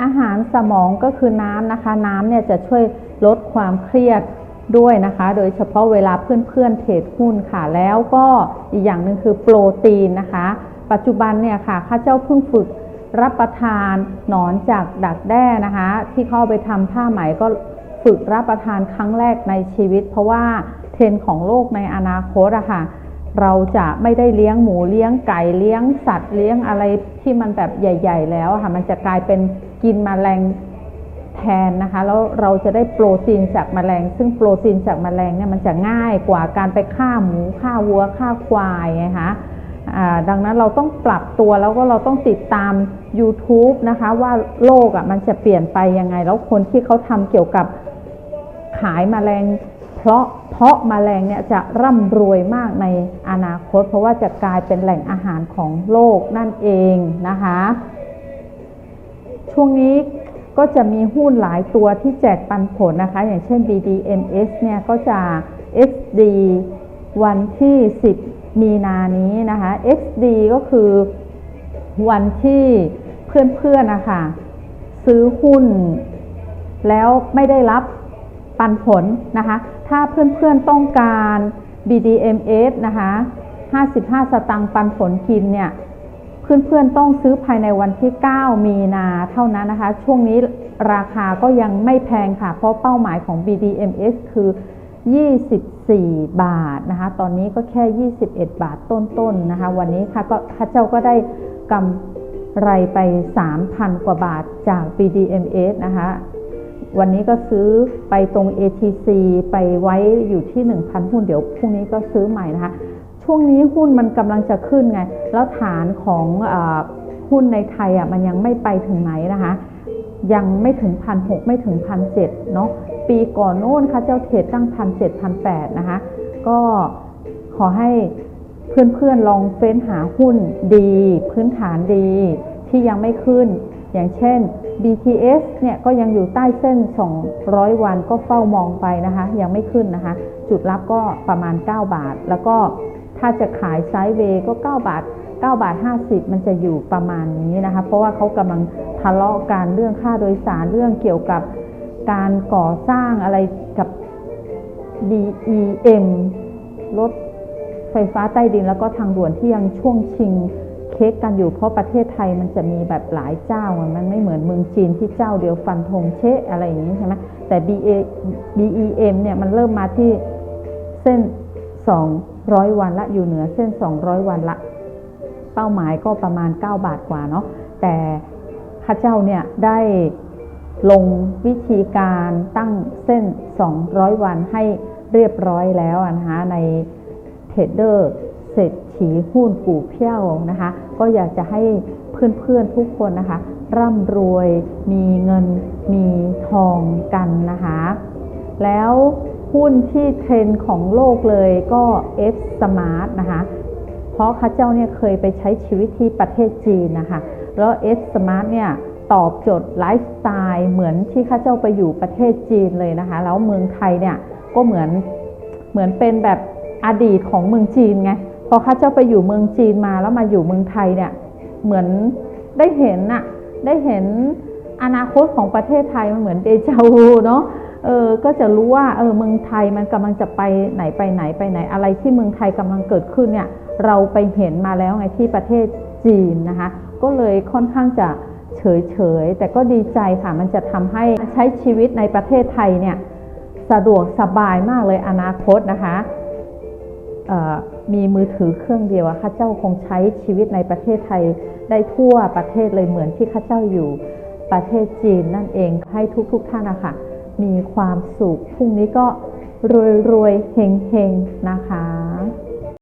อาหารสมองก็คือน้ำนะคะ น้ำเนี่ยจะช่วยลดความเครียดด้วยนะคะ โดยเฉพาะเวลาเพื่อนๆเทรดหุ้นค่ะ แล้วก็อีกอย่างหนึ่งคือโปรตีนนะคะ ปัจจุบันเนี่ยค่ะข้าเจ้าเพิ่งฝึกรับประทานหนอนจากดักแด้นะคะ ที่เข้าไปทำผ้าไหมก็ฝึกรับประทานครั้งแรกในชีวิต เพราะว่าเทรนของโลกในอนาคตอะค่ะ เราจะไม่ได้เลี้ยงหมูเลี้ยงไก่เลี้ยงสัตว์เลี้ยงอะไรที่มันแบบใหญ่ ๆ แล้วค่ะมันจะกลายเป็นกินมแมลงแทนนะคะแล้วเราจะได้โปรตีนจากแมลง ซึ่งโปรตีนจากแมลงเนี่ยมันจะง่ายกว่าการไปฆ่าหมูฆ่าวัวฆ่าควายไงคะดังนั้นเราต้องปรับตัวแล้วก็เราต้องติดตาม YouTube นะคะว่าโลกอะ่ะมันจะเปลี่ยนไปยังไง แล้วคนที่เขาทำเกี่ยวกับขายแมลง ราะเพาะแมลงเนี่ยจะร่ำรวยมากในอนาคต เพราะว่าจะกลายเป็นแหล่งอาหารของโลกนั่นเองนะคะ ช่วงนี้ก็จะมีหุ้นหลายตัวที่แจกปันผลนะคะ อย่างเช่น BDMs เนี่ยก็จะ XD วันที่ 10 มีนานี้นะคะ XD ก็คือวันที่เพื่อนๆนะคะซื้อหุ้นแล้วไม่ได้รับ ปันผลนะคะ ถ้าเพื่อนๆต้องการ BDMs นะคะ 55 สตังค์ปันผลกินเนี่ยเพื่อนๆต้องซื้อภายในวันที่ 9 มีนาเท่านั้นนะคะ ช่วงนี้ราคาก็ยังไม่แพงค่ะ เพราะเป้าหมายของ BDMs คือ 24 บาทนะคะ ตอนนี้ก็แค่ 21 บาทต้นๆนะคะ วันนี้ค่ะก็ข้าเจ้าก็ได้กำไรไป 3,000 กว่าบาทจาก BDMs นะคะ วันนี้ก็ซื้อไปตรง ATC ไปไว้อยู่ที่ 1,000 หุ้นเดี๋ยวพรุ่งนี้ก็ซื้อใหม่นะคะ ช่วงนี้หุ้นมันกำลังจะขึ้นไง แล้วฐานของอหุ้นในไทยอะมันยังไม่ไปถึงไหนนะคะ ยังไม่ถึงพันหไม่ถึงพันเเนาะปีก่อนโน้นค่ะเจ้าเทรดตั้งพันเจ็ดพันแปดนะคะ ก็ขอให้เพื่อนๆลองเฟ้นหาหุ้นดี พื้นฐานดีที่ยังไม่ขึ้น อย่างเช่น BTS เนี่ยก็ยังอยู่ใต้เส้น 200 วันก็เฝ้ามองไปนะคะ ยังไม่ขึ้นนะคะ จุดรับก็ประมาณ 9 บาท แล้วก็ถ้าจะขายไซด์เวย์ก็ 9 บาท 9 บาท 50 มันจะอยู่ประมาณนี้นะคะ เพราะว่าเขากำลังทะเลาะกันเรื่องค่าโดยสารเรื่องเกี่ยวกับการก่อสร้างอะไรกับ DEM รถไฟฟ้าใต้ดินแล้วก็ทางด่วนที่ยังช่วงชิง เค้กกันอยู่เพราะประเทศไทยมันจะมีแบบหลายเจ้า มันไม่เหมือนเมืองจีนที่เจ้าเดียวฟันธงเชะอะไรอย่างนี้ใช่ไหมแต่ BA BEM เนี่ยมันเริ่มมาที่เส้น 200 วันละอยู่เหนือเส้น 200 วันละ เป้าหมายก็ประมาณ 9 บาทกว่าเนาะแต่ข้าเจ้าเนี่ยได้ลงวิธีการตั้งเส้น 200 วันให้เรียบร้อยแล้วนะคะในเทรดเดอร์ เศรษฐีหุ้นกู่เพี้ยวนะคะ ก็อยากจะให้เพื่อนๆทุกคนนะคะ ร่ำรวยมีเงินมีทองกันนะคะ แล้วหุ้นที่เทรนของโลกเลยก็ F Smart นะคะ เพราะข้าเจ้าเนี่ยเคยไปใช้ชีวิตที่ประเทศจีนนะคะ แล้ว F Smart เนี่ยตอบโจทย์ไลฟ์สไตล์เหมือนที่ข้าเจ้าไปอยู่ประเทศจีนเลยนะคะ แล้วเมืองไทยเนี่ยก็เหมือนเหมือนเป็นแบบอดีตของเมืองจีนไง พอข้าเจ้าไปอยู่เมืองจีนมาแล้วมาอยู่เมืองไทยเนี่ย เหมือนได้เห็นอะได้เห็นอนาคตของประเทศไทยมันเหมือนเดจาวูเนาะเออก็จะรู้ว่าเออเมืองไทยมันกำลังจะไปไหนไปไหนไปไหน อะไรที่เมืองไทยกำลังเกิดขึ้นเนี่ย เราไปเห็นมาแล้วไงที่ประเทศจีนนะคะ ก็เลยค่อนข้างจะเฉยเฉยแต่ก็ดีใจค่ะมันจะทำให้ใช้ชีวิตในประเทศไทยเนี่ยสะดวกสบายมากเลยอนาคตนะคะ มีมือถือเครื่องเดียวข้าเจ้าคงใช้ชีวิตในประเทศไทยได้ทั่วประเทศเลยเหมือนที่ข้าเจ้าอยู่ประเทศจีนนั่นเองให้ทุกๆทท่านนะคะมีความสุขพรุ่งนี้ก็รวยรวยเฮงเฮงนะคะ